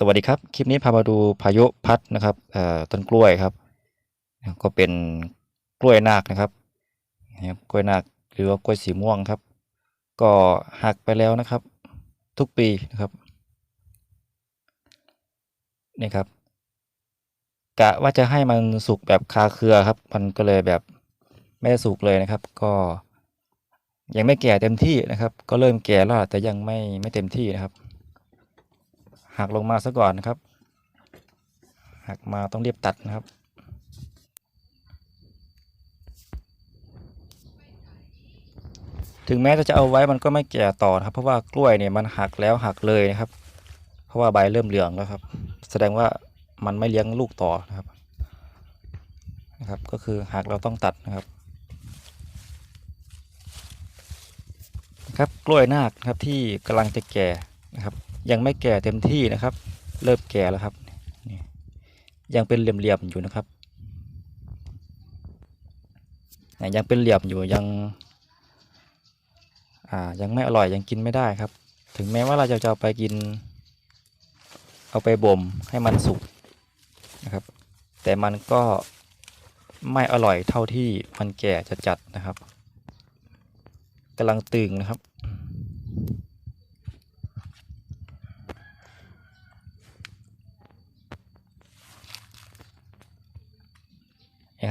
สวัสดีครับ คลิปนี้พามาดูพายุพัดนะครับต้นกล้วยครับ ก็เป็นกล้วยนาคนะครับนะครับกล้วยนาคหรือว่ากล้วยสีม่วงครับ ก็หักไปแล้วนะครับ ทุกปีนะครับนี่ครับกะว่าจะให้มันสุกแบบคาเครือครับ มันก็เลยแบบไม่ได้สุกเลยนะครับ ก็ยังไม่แก่เต็มที่นะครับ ก็เริ่มแก่แล้วแต่ยังไม่ไม่เต็มที่นะครับ หักลงมาซะก่อนนะครับ หักมาต้องเรียบตัดนะครับ ถึงแม้จะเอาไว้มันก็ไม่แก่ต่อนะครับ เพราะว่ากล้วยเนี่ยมันหักแล้วหักเลยนะครับ เพราะว่าใบเริ่มเหลืองแล้วครับ แสดงว่ามันไม่เลี้ยงลูกต่อนะครับนะครับก็คือหักเราต้องตัดนะครับครับกล้วยนาคครับที่กำลังจะแก่นะครับ ยังไม่แก่เต็มที่นะครับ เริ่มแก่แล้วครับ ยังเป็นเหลี่ยมๆอยู่นะครับยังเป็นเหลี่ยมอยู่ยังยังไม่อร่อยยังกินไม่ได้ครับ ถึงแม้ว่าเราจะจะเอาไปกิน เอาไปบ่มให้มันสุกนะครับ แต่มันก็ไม่อร่อยเท่าที่มันแก่จะจัดนะครับกำลังตึงนะครับ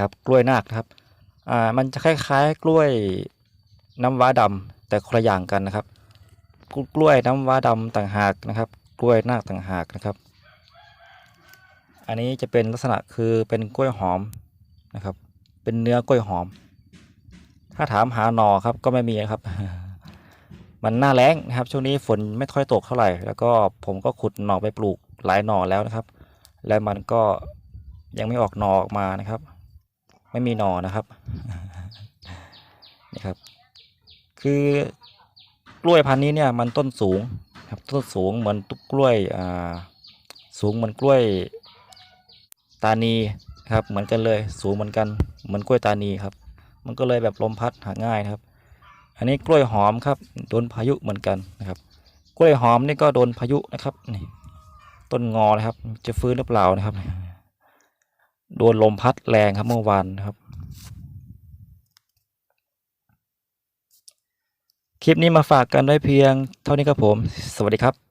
ครับ กล้วยนาคนะครับอ่ามันจะคล้ายๆ กล้วยน้ำว้าดำแต่คนละอย่างกันนะครับ กล้วยน้ำว้าดำต่างหากนะครับ กล้วยนาคต่างหากนะครับ อันนี้จะเป็นลักษณะคือเป็นกล้วยหอมนะครับ เป็นเนื้อกล้วยหอม ถ้าถามหาหนอครับก็ไม่มีนะครับ มันหน้าแล้งนะครับ ช่วงนี้ฝนไม่ค่อยตกเท่าไหร่ แล้วก็ผมก็ขุดหน่อไปปลูกหลายหน่อแล้วนะครับ แล้วมันก็ยังไม่ออกหน่อออกมานะครับ ไม่มีหนอนะครับนี่ครับ คือกล้วยพันธุ์นี้เนี่ยมันต้นสูงครับต้นสูงเหมือนตุกกล้วยอ่าสูงเหมือนกล้วยตานีครับเหมือนกันเลยสูงเหมือนกันเหมือนกล้วยตานีครับ มันก็เลยแบบลมพัดหาง่ายนะครับ อันนี้กล้วยหอมครับโดนพายุเหมือนกันนะครับ กล้วยหอมนี่ก็โดนพายุนะครับนี่ต้นงอนะครับจะฟื้นหรือเปล่านะครับ โดนลมพัดแรงครับเมื่อวานครับ คลิปนี้มาฝากกันไว้เพียงเท่านี้ครับผม สวัสดีครับ